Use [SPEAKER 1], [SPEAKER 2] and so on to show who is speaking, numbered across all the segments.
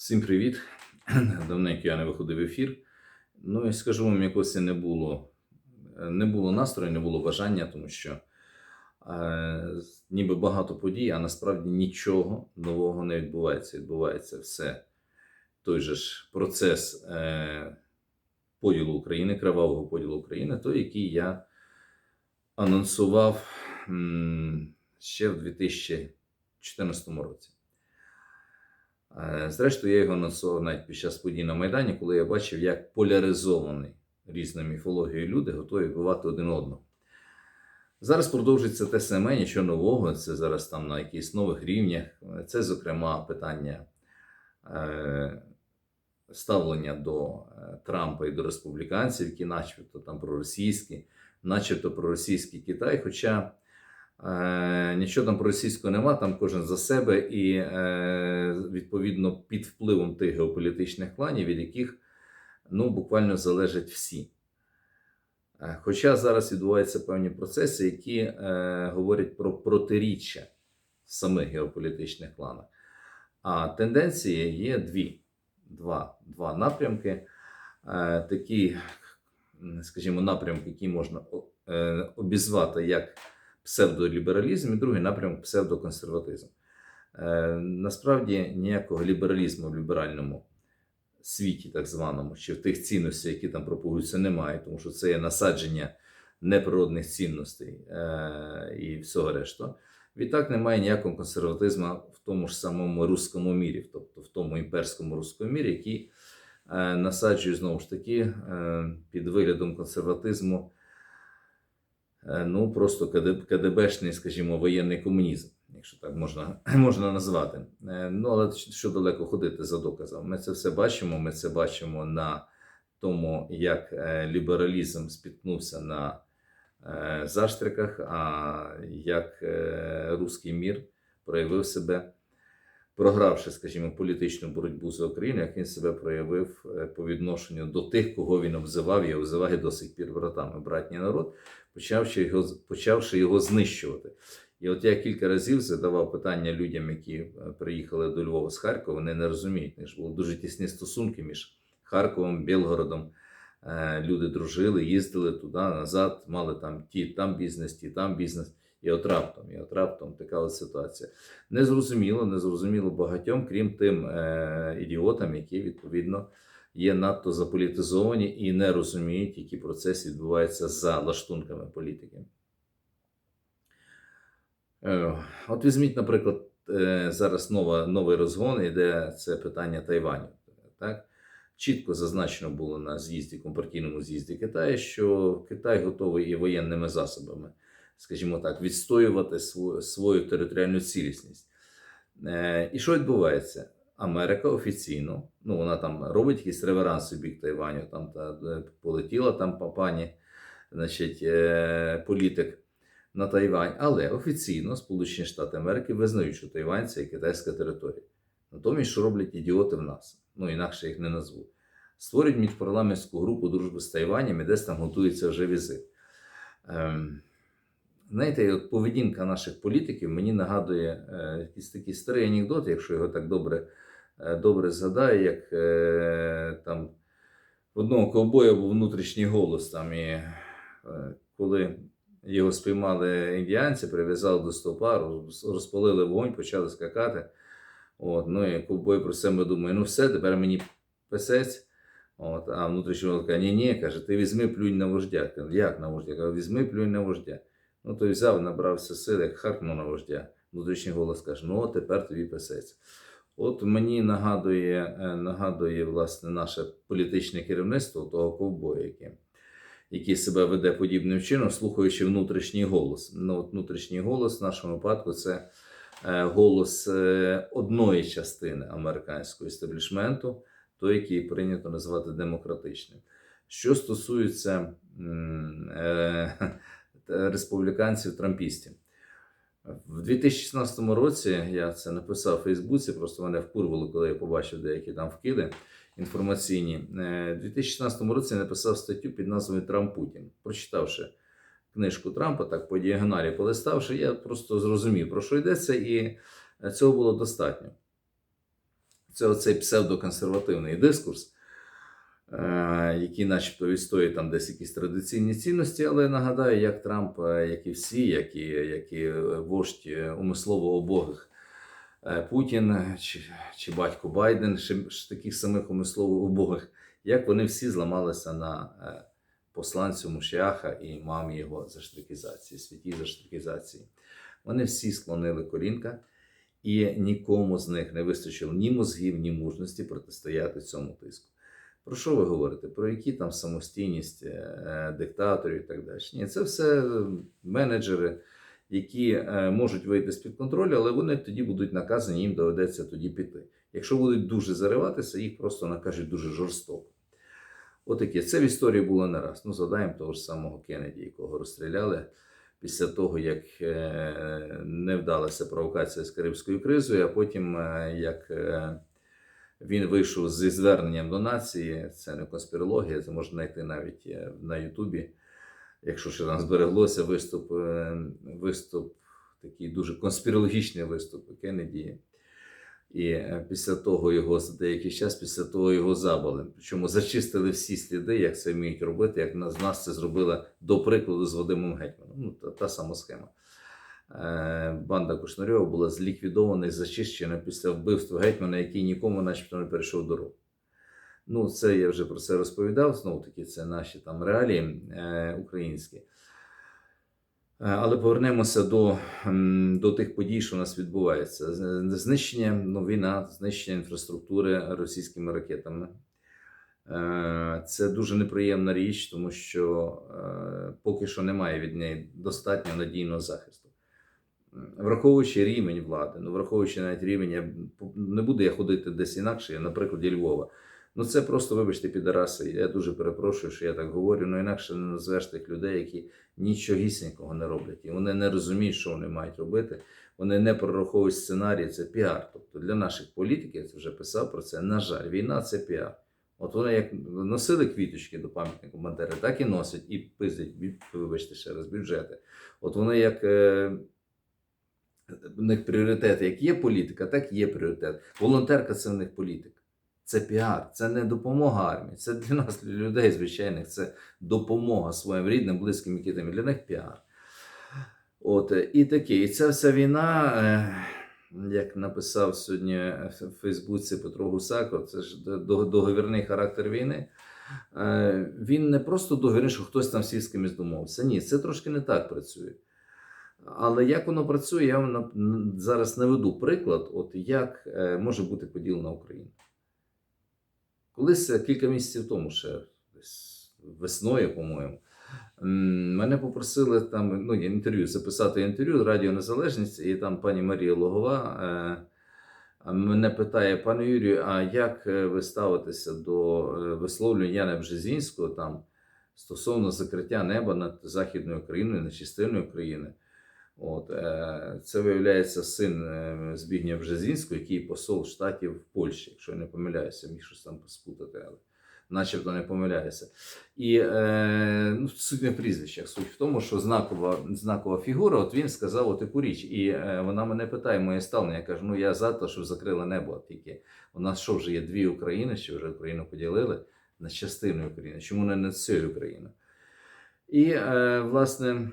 [SPEAKER 1] Всім привіт! Давненько я не виходив в ефір. Ну і скажу вам, якось не було, не було настрою, не було бажання, тому що е, ніби багато подій, а насправді нічого нового не відбувається. Відбувається все той же ж процес е, поділу України, кривавого поділу України, той, який я анонсував м, ще в 2014 році. Е, Зрештою, я його анонсував навіть під час подій на Майдані, коли я бачив, як поляризований різною міфологією люди готові вбивати один одного. Зараз продовжується те саме, нічого нового. Це зараз там на якихось нових рівнях. Це, зокрема, питання е, ставлення до е, Трампа і до республіканців, які начебто там проросійські, начебто проросійський Китай. Хоча Нічого там російського нема, там кожен за себе, і е, відповідно під впливом тих геополітичних кланів, від яких ну, буквально залежать всі. Е, Хоча зараз відбуваються певні процеси, які е, говорять про протиріччя в самих геополітичних кланах. А тенденції є дві: два, два напрямки. Е, такі, скажімо, напрямки, які можна е, обізвати як псевдолібералізм і другий напрямок псевдоконсерватизм. Е, насправді ніякого лібералізму в ліберальному світі, так званому, чи в тих цінностях, які там пропагуються, немає, тому що це є насадження неприродних цінностей е, і всього решта. Відтак немає ніякого консерватизму в тому ж самому руському мірі, тобто в тому імперському руському мірі, який е, насаджує знову ж таки під виглядом консерватизму ну просто КД, КДБшний, скажімо, воєнний комунізм, якщо так можна, можна назвати. Е, Ну, але що далеко ходити за доказом? Ми це все бачимо. Ми це бачимо на тому, як е, лібералізм спіткнувся на е, заштриках, а як е, руський мір проявив себе. Програвши, скажімо, політичну боротьбу за Україну, як він себе проявив е, по відношенню до тих, кого він обзивав і обзиває до сих пір братами, братній народ, почавши його, почавши його знищувати. І от я кілька разів задавав питання людям, які е, приїхали до Львова з Харкова, вони не розуміють. Них були дуже тісні стосунки між Харковом, Білгородом. Е, Люди дружили, їздили туди, назад, мали там ті там бізнес, ті там бізнес. І от раптом, і от раптом така от ситуація. Незрозуміло, незрозуміло багатьом, крім тим е, ідіотам, які відповідно є надто заполітизовані і не розуміють, які процеси відбуваються за лаштунками політики. Е, От візьміть, наприклад, е, зараз нова, новий розгон, іде це питання Тайваню. Так? Чітко зазначено було на з'їзді, компартійному з'їзді Китаю, що Китай готовий і воєнними засобами, скажімо так, відстоювати свою, свою територіальну цілісність. Е, І що відбувається? Америка офіційно, ну вона там робить якісь реверанси в бік Тайваню, там та е, полетіла там па- пані, значить, е, політик на Тайвань, але офіційно Сполучені Штати Америки визнають, що Тайвань це китайська територія. Натомість, що роблять ідіоти в нас, ну інакше їх не назву. Створюють міжпарламентську групу дружби з Тайванем і десь там готується вже візит. Ем, Знаєте, от поведінка наших політиків мені нагадує е, якийсь такий старий анекдот, якщо його так добре, добре згадаю, як е, там в одного ковбоя був внутрішній голос. Там, і е, коли його спіймали індіанці, прив'язали до стовпа, розпалили вогонь, почали скакати. От, ну і ковбой про себе думає, ну все, тепер мені писець. От, а внутрішній голос каже, ні, ні, каже, ти візьми плюнь на вождя. Як на вождя? Каже, візьми плюнь на вождя. Ну, той взяв, набрався сили, як харкнув на вождя. Внутрішній голос каже: ну, тепер тобі писець. От мені нагадує, е, нагадує власне наше політичне керівництво того ковбоя, який себе веде подібним чином, слухаючи внутрішній голос. Ну, от внутрішній голос в нашому випадку це е, голос е, одної частини американського істеблішменту, той, який прийнято називати демократичним. Що стосується е, республіканців трампістів. В 2016 році я це написав у Фейсбуці, просто мене вкурвало, коли я побачив деякі там вкиди інформаційні. Е, В 2016 році я написав статтю під назвою Трамп Путін. Прочитавши книжку Трампа, так по діагоналі полиставши, я просто зрозумів, про що йдеться, і цього було достатньо. це оцей псевдоконсервативний дискурс, е, який, начебто, відстоює там десь якісь традиційні цінності, але нагадаю, як Трамп, е, як і всі, як і, як і вождь е, умислово обогих Путін чи, чи батько Байден, ж таких самих умислово убогих, як вони всі зламалися на посланцю Мушіаха і мамі його заштрикізації, святій заштрикізації. Вони всі склонили колінка, і нікому з них не вистачило ні мозгів, ні мужності протистояти цьому тиску. Про що ви говорите? Про які там самостійність е, диктаторів і так далі? Ні, це все е, менеджери, які е, можуть вийти з-під контролю, але вони тоді будуть наказані, їм доведеться тоді піти. Якщо будуть дуже зариватися, їх просто накажуть дуже жорстоко. Отаке. Це в історії було не раз. Ну, згадаємо того ж самого Кеннеді, якого розстріляли після того, як е, не вдалася провокація з Карибською кризою, а потім е, як. Він вийшов зі зверненням до нації. Це не конспірологія, це можна знайти навіть е, на Ютубі. Якщо ще там збереглося виступ, е, виступ такий дуже конспірологічний виступ Кеннеді. І е, після того його за деякий час, після того його забали. Причому зачистили всі сліди, як це вміють робити, як нас, нас це зробила до прикладу з Вадимом Гетьманом. Ну, та, та сама схема. Е, Банда Кушнарьова була зліквідована і зачищена після вбивства гетьмана, який нікому, начебто, не перейшов дорогу. Ну, це я вже про це розповідав. Знову таки, це наші там реалії е, українські. Е, Але повернемося до, до тих подій, що у нас відбувається. Знищення, ну, війна, знищення інфраструктури російськими ракетами. Е, Це дуже неприємна річ, тому що поки що немає від неї достатньо надійного захисту. Враховуючи рівень влади, ну враховуючи навіть рівень, я не буду я ходити десь інакше, я, на прикладі Львова. Ну це просто, вибачте, підараси. Я дуже перепрошую, що я так говорю, ну інакше не назвеш тих людей, які нічогісінького не роблять. І вони не розуміють, що вони мають робити. Вони не прораховують сценарії, це піар. Тобто для наших політиків, я це вже писав про це. На жаль, війна це піар. От вони як носили квіточки до пам'ятнику Бандери, так і носять і пиздять, вибачте ще раз, бюджети. От вони як. В них пріоритети, як є політика, так є пріоритет. Волонтерка це в них політика. Це піар, це не допомога армії. Це для нас, людей звичайних, це допомога своїм рідним, близьким і дітям. Для них піар. От, і таке. І ця вся війна, е, як написав сьогодні в Фейсбуці Петро Гусако, це ж до- до- договірний характер війни. Е, Він не просто договірний, що хтось там всі з кимось домовився. Ні, це трошки не так працює. Але як воно працює, я вам зараз наведу приклад, от як е, може бути поділена Україна. Колись е, кілька місяців тому, ще весною, по-моєму, мене попросили там ну, інтерв'ю записати інтерв'ю Радіо Незалежність, і там пані Марія Логова е, мене питає, пане Юрію, а як ви ставитеся до висловлювання Яна Бжезінського там стосовно закриття неба над Західною Україною, над частиною України? От, е, це виявляється син е, Збігня Бжезінського, який посол штатів в Польщі, якщо я не помиляюся, міг щось там спутати, але начебто не помиляюся. І е, ну, суть не в прізвищах, суть в тому, що знакова, знакова фігура, от він сказав таку річ. І вона мене питає моє ставлення. Я кажу, ну я за те, що закрили небо. Тільки у нас що вже є дві України, що вже Україну поділили на частину України. Чому не на всю Україну? І, е, власне,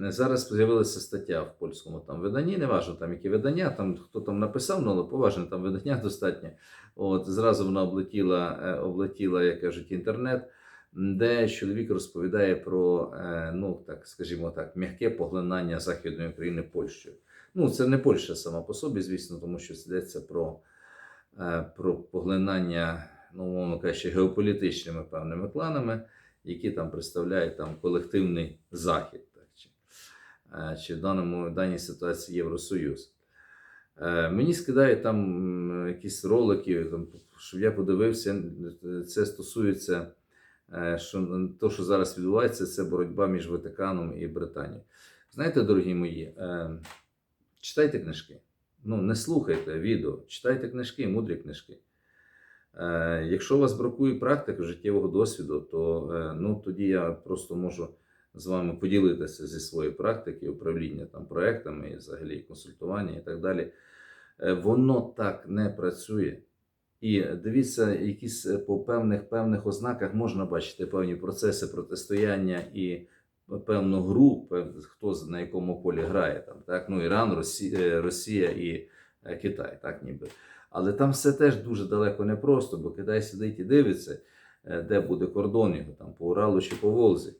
[SPEAKER 1] зараз з'явилася стаття в польському там виданні, не важливо там які видання, там хто там написав, ну, але поважне там видання достатньо. От зразу вона облетіла, е, облетіла, як кажуть, інтернет, де чоловік розповідає про, е, ну так скажімо так, м'яке поглинання Західної України Польщею. Ну, це не Польща сама по собі, звісно, тому що йдеться про, про поглинання, ну, умовно кажучи, геополітичними певними кланами які там представляють там колективний захід, так, чи, е, чи в даному в даній ситуації Євросоюз. Е, Мені скидають там якісь ролики, там, щоб я подивився. Це стосується, е, що то, що зараз відбувається, це боротьба між Ватиканом і Британією. Знаєте, дорогі мої, читайте книжки. Ну, не слухайте відео, читайте книжки, мудрі книжки. Е, Якщо у вас бракує практики життєвого досвіду, то е, ну, тоді я просто можу з вами поділитися зі своєї практики управління там, проектами, і взагалі консультування і так далі. Е, Воно так не працює. І дивіться, якісь по певних певних ознаках можна бачити певні процеси протистояння і певну гру, хто на якому полі грає там, так? Ну, Іран, Росія, Росія і Китай, так ніби. Але там все теж дуже далеко не просто, бо Китай сидить і дивиться, е, де буде кордон його, там по Уралу чи по Волзі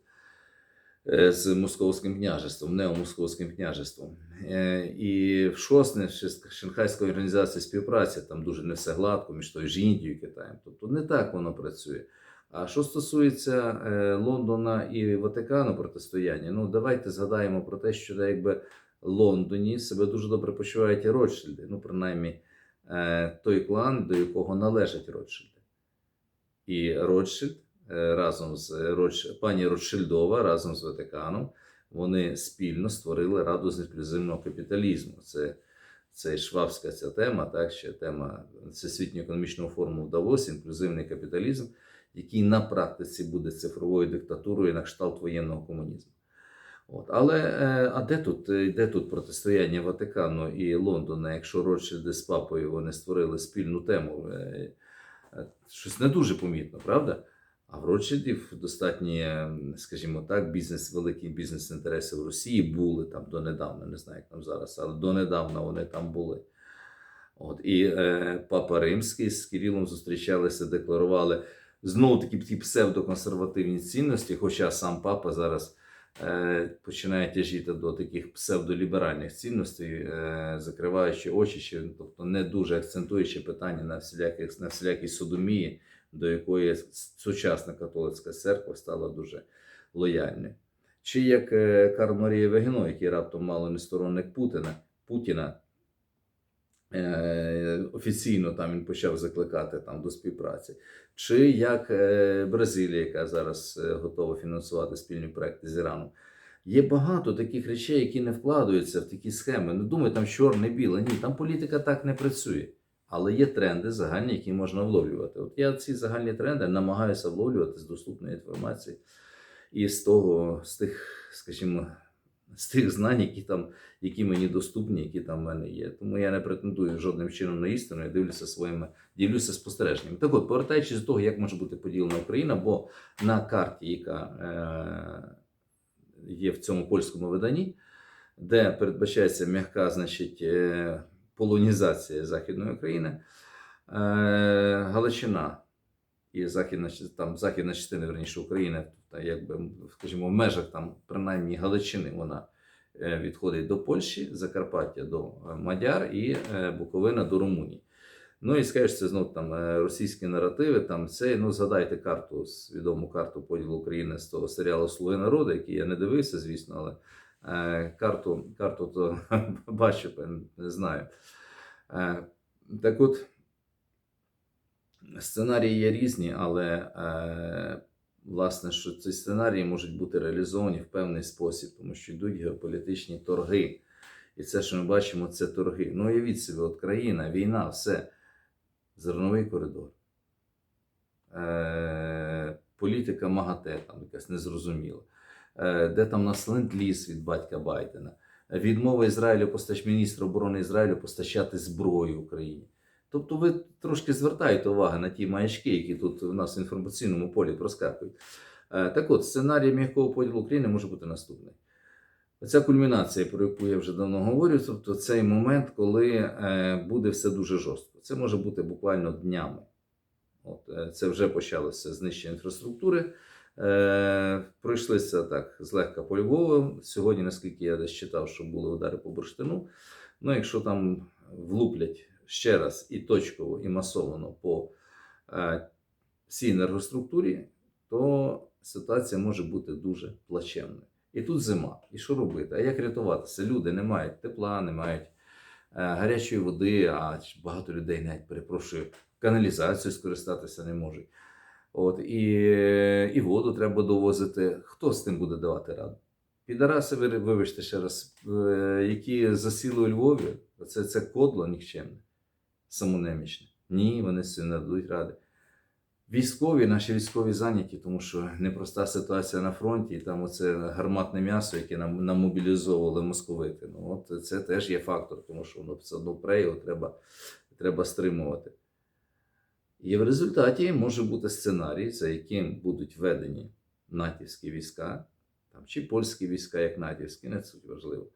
[SPEAKER 1] е, з Московським княжеством, неомосковським княжеством. Е, І в шосне Шанхайської організації співпраці там дуже не все гладко між тою ж Індією і Китаєм. Тобто не так воно працює. А що стосується Лондона і Ватикану протистояння, ну давайте згадаємо про те, що якби Лондоні себе дуже добре почувають і Ротшильди, ну принаймні той клан, до якого належать Ротшильди. І Ротшильд е, разом з Ротш... пані Ротшильдова разом з Ватиканом вони спільно створили Раду з інклюзивного капіталізму. Це, це швабська ця тема, так, ще тема Всесвітнього економічного форуму в Давосі, інклюзивний капіталізм, який на практиці буде цифровою диктатурою на кшталт воєнного комунізму. От. Але е, а де тут, е, де тут протистояння Ватикану і Лондона, якщо Ротшильди з папою вони створили спільну тему? Е, Щось не дуже помітно, правда? А в Ротшильдів достатні, скажімо так, бізнес, великі бізнес-інтереси в Росії були там донедавна, не знаю, як там зараз, але донедавна вони там були. От, і е, Папа Римський з Кирилом зустрічалися, декларували знову такі псевдоконсервативні цінності, хоча сам папа зараз починає тяжіти до таких псевдоліберальних цінностей, е, закриваючи очі, чи, тобто не дуже акцентуючи питання на всіляких на всілякій содомії, до якої сучасна католицька церква стала дуже лояльною. Чи як е, Карл Марія Вегіно, який раптом мало не сторонник Путіна, Путіна, е, офіційно там він почав закликати там до співпраці, чи як е, Бразилія, яка зараз е, готова фінансувати спільні проекти з Іраном. Є багато таких речей, які не вкладаються в такі схеми. Не думай, там чорне, біле. Ні, там політика так не працює. Але є тренди загальні, які можна вловлювати. От я ці загальні тренди намагаюся вловлювати з доступної інформації і з того, з тих, скажімо, з тих знань, які там, які мені доступні, які там в мене є. Тому я не претендую жодним чином на істину, я дивлюся своїми, ділюся спостереженнями. Так от, повертаючись до того, як може бути поділена Україна, бо на карті, яка е, є в цьому польському виданні, де передбачається м'яка, значить, е, полонізація Західної України, е, Галичина і західна, там, західна частина верніше України, та якби, скажімо, в межах там, принаймні Галичини вона е, відходить до Польщі, Закарпаття до е, Мадяр і е, Буковина до Румунії. Ну і скажеш, це знову там російські наративи. Там це, ну згадайте карту, відому карту поділу України з того серіалу Слуги народу, який я не дивився, звісно, але е, карту, карту то бачу, не знаю. Е, так от, сценарії є різні, але власне, що ці сценарії можуть бути реалізовані в певний спосіб, тому що йдуть геополітичні торги. І це, що ми бачимо, це торги. Ну, уявіть собі, от країна, війна, все. Зерновий коридор. Е, політика МАГАТЕ, там якась незрозуміла. Е, де там нас ленд-ліз від батька Байдена. Відмова Ізраїлю, міністра оборони Ізраїлю постачати зброю Україні. Тобто ви трошки звертаєте увагу на ті маячки, які тут у нас в інформаційному полі проскакують. Е, Так от, сценарій м'якого поділу України може бути наступний. Оця кульмінація, про яку я вже давно говорю, тобто цей момент, коли е, буде все дуже жорстко. Це може бути буквально днями. От, е, це вже почалося знищення інфраструктури. Е, пройшлися так злегка по Львову. Сьогодні, наскільки я десь читав, що були удари по бурштину. Ну, якщо там влуплять ще раз і точково, і масовано по е, всій енергоструктурі, то ситуація може бути дуже плачевною. І тут зима. І що робити? А як рятуватися? Люди не мають тепла, не мають е, гарячої води, а багато людей навіть перепрошую, каналізацію скористатися не можуть. От, і, і воду треба довозити. Хто з тим буде давати раду? Підараси, вибачте ще раз, е, які засіли у Львові, це, це кодло нікчемне, самонемічне. Ні, вони не дадуть ради. Військові, наші військові зайняті, тому що непроста ситуація на фронті, і там оце гарматне м'ясо, яке нам намобілізовували московити. Ну, от це теж є фактор, тому що воно все одно його треба, треба стримувати. І в результаті може бути сценарій, за яким будуть введені натівські війська, там, чи польські війська, як натівські, не суть важливо,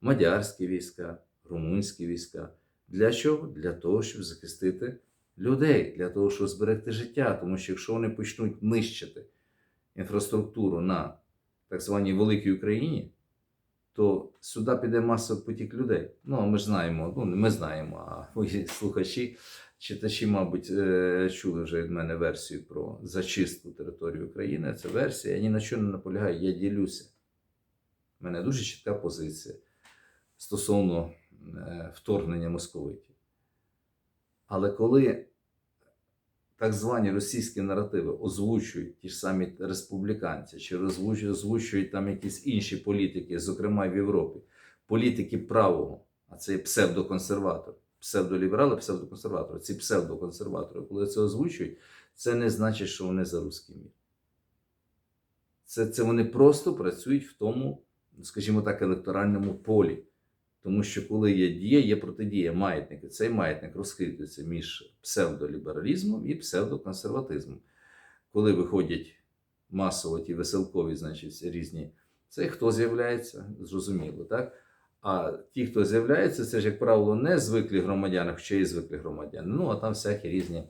[SPEAKER 1] мадярські війська, румунські війська. Для чого? Для того, щоб захистити людей, для того, щоб зберегти життя. Тому що якщо вони почнуть нищити інфраструктуру на так званій Великій Україні, то сюди піде масовий потік людей. Ну, а ми ж знаємо, ну не ми знаємо, а ви слухачі, читачі, мабуть, е, чули вже від мене версію про зачистку території України. Це версія, я ні на що не наполягаю, я ділюся. У мене дуже чітка позиція стосовно вторгнення московитів. Але коли так звані російські наративи озвучують ті ж самі республіканці, чи озвучують, там якісь інші політики, зокрема в Європі, політики правого, а це є псевдоконсерватори, псевдоліберали, псевдоконсерватори, ці псевдоконсерватори, коли це озвучують, це не значить, що вони за русський мір. Це, це вони просто працюють в тому, скажімо так, електоральному полі. Тому що коли є дія, є протидія маятник. І цей маятник розхитується між псевдолібералізмом і псевдоконсерватизмом. Коли виходять масово ті веселкові, значить, різні, це хто з'являється, зрозуміло, так? А ті, хто з'являється, це ж, як правило, не звиклі громадяни, хоча і звиклі громадяни. Ну, а там всякі різні,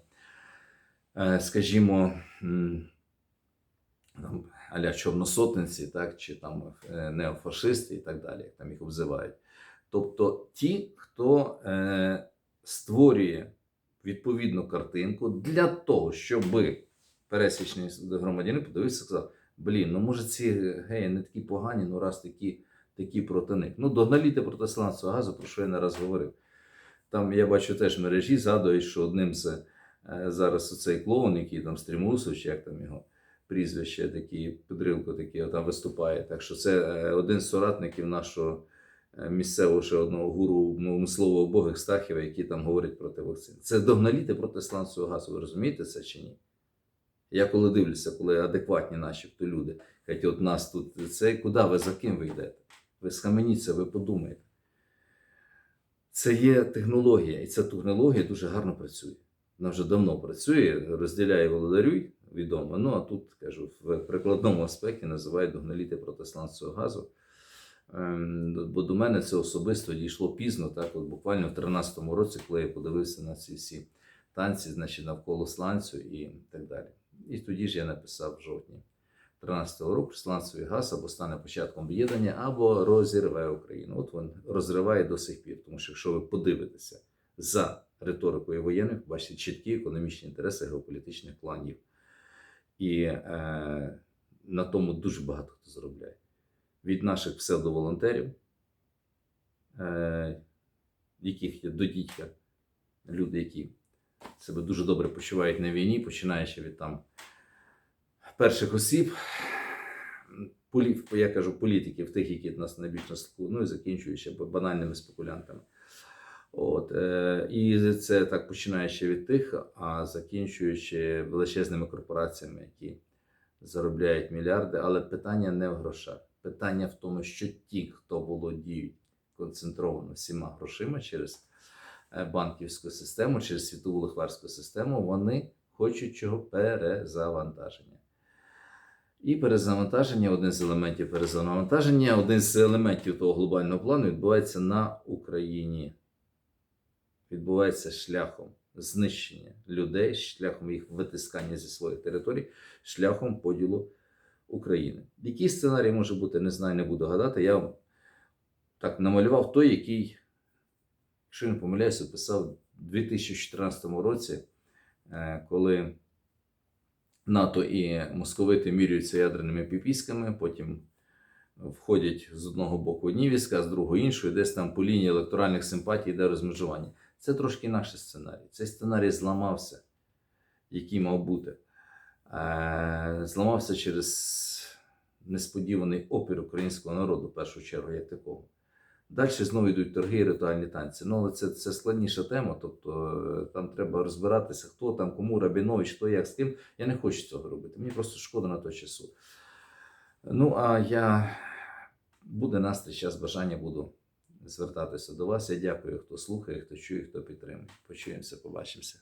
[SPEAKER 1] е, скажімо, там, аля чорносотниці, так, чи там е, неофашисти і так далі, як там їх обзивають. Тобто ті, хто е, створює відповідну картинку для того, щоб пересічний громадянин подивився і сказав: блін, ну може ці геї не такі погані, ну раз такі, такі проти них. Ну, догналіти протисланцю газу, про що я не раз говорив. Там я бачу теж мережі, згадують, що одним з е, зараз оцей клоун, який там Стрімусов, чи як там його прізвище, такий Педрилко такий, там виступає. Так що це е, один з соратників нашого місцевого ще одного гуру мислового Богих Стахіва, який там говорить проти вакцин. Це догналіти проти сланцевого газу. Ви розумієте це чи ні? Я коли дивлюся, коли адекватні начебто люди, кажуть, от нас тут це куди ви за ким ви йдете? Ви схаменіться, ви подумаєте. Це є технологія, і ця технологія дуже гарно працює. Вона вже давно працює, розділяє володарюй, відомо. Ну а тут кажу, в прикладному аспекті називають догналіти протисланцевого газу. Ем, Бо до мене це особисто дійшло пізно, так, от буквально в 13-му році, коли я подивився на ці всі танці, значить, навколо сланцю і так далі. І тоді ж я написав в жовтні 13-го року, сланцевий газ або стане початком об'єднання, або розірве Україну. От він розриває до сих пір. Тому що якщо ви подивитеся за риторикою воєнних, бачите чіткі економічні інтереси геополітичних планів. І е, на тому дуже багато хто заробляє. Від наших псевдоволонтерів, е, яких є до дідька, люди, які себе дуже добре почувають на війні, починаючи від там перших осіб, полі, я кажу, політиків, тих, які нас найбільш на слуху, ну і закінчуючи банальними спекулянтами. От, е, і це так починаючи від тих, а закінчуючи величезними корпораціями, які заробляють мільярди. Але питання не в грошах. Питання в тому, що ті, хто володіють концентровано всіма грошима через е, банківську систему, через світову лихварську систему, вони хочуть чого перезавантаження. І перезавантаження один з елементів перезавантаження, один з елементів того глобального плану відбувається на Україні. Відбувається шляхом знищення людей, шляхом їх витискання зі своїх територій, шляхом поділу України. Який сценарій може бути, не знаю, не буду гадати. Я так намалював той, який, якщо не помиляюся, писав у 2014 році, е, коли НАТО і московити міряються ядерними піпіськами, потім входять з одного боку одні війська, з другого іншого, і десь там по лінії електоральних симпатій йде розмежування. Це трошки інакший сценарій. Цей сценарій зламався, який мав бути. Е, Зламався через несподіваний опір українського народу, в першу чергу, як такого. Далі знову йдуть торги і ритуальні танці. Ну, але це, це складніша тема, тобто е, там треба розбиратися, хто там, кому Рабінович, хто як з ким. Я не хочу цього робити. Мені просто шкода на то часу. Ну, а я буде настрій, час бажання буду звертатися до вас. Я дякую, хто слухає, хто чує, хто підтримує. Почуємося, побачимося.